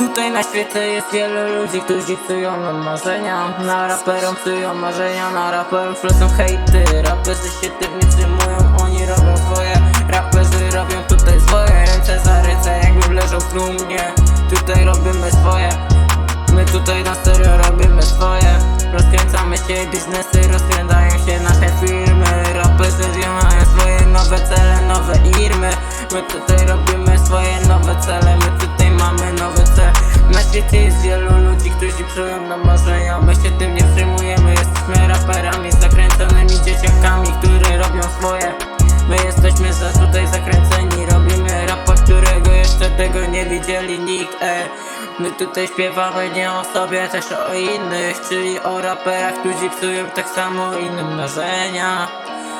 Tutaj na świecie jest wielu ludzi, którzy psują nam marzenia. Na raperom psują marzenia, na raperów lecą hejty. Raperzy się tym nie trzymują, oni robią swoje. Raperzy robią tutaj swoje, ręce za ręce jakby leżą w trumnie Tutaj robimy swoje, my tutaj na serio robimy swoje. Rozkręcamy się biznesy, rozkręcają się nasze firmy. Raperzy mają swoje nowe cele, nowe irmy. My tutaj robimy swoje nowe cele, marzenia My się tym nie przejmujemy, jesteśmy raperami Zakręconymi dzieciakami, które robią swoje. My jesteśmy za tutaj zakręceni. Robimy rapa, którego jeszcze tego nie widzieli nikt e. My tutaj śpiewamy nie o sobie, też o innych Czyli o raperach, którzy psują tak samo innym marzenia.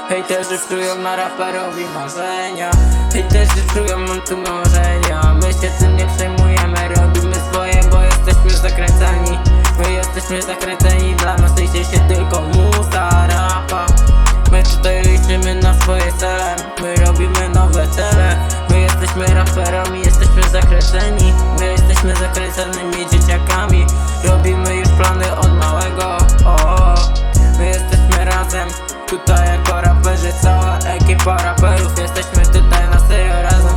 Hejterzy psują na raperowi marzenia. Hejterzy psują nam tu marzenia. My się tym nie przejmujemy, jesteśmy zakręceni, dla nas liczy się tylko muza, rapa. My tutaj liczymy na swoje cele. My robimy nowe cele. My jesteśmy raperami, jesteśmy zakręceni My jesteśmy zakręconymi dzieciakami. Robimy już plany od małego. O, My jesteśmy razem. Tutaj jako raperzy Cała ekipa raperów. Jesteśmy tutaj na serio razem.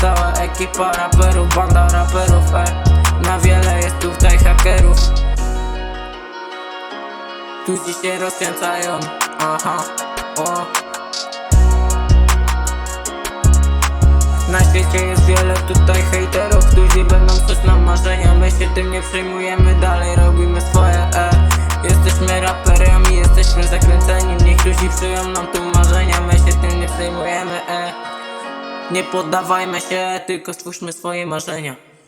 Cała ekipa raperów Banda raperów e. Na wiele jest tutaj hakerów Którzy się rozkręcają. Aha, o. Na świecie jest wiele tutaj hejterów, którzy będą coś nam marzenia. My się tym nie przejmujemy, dalej robimy swoje e. Jesteśmy raperami, jesteśmy zakręceni. Niektórzy psują nam tu marzenia, my się tym nie przejmujemy e. Nie poddawajmy się, tylko stwórzmy swoje marzenia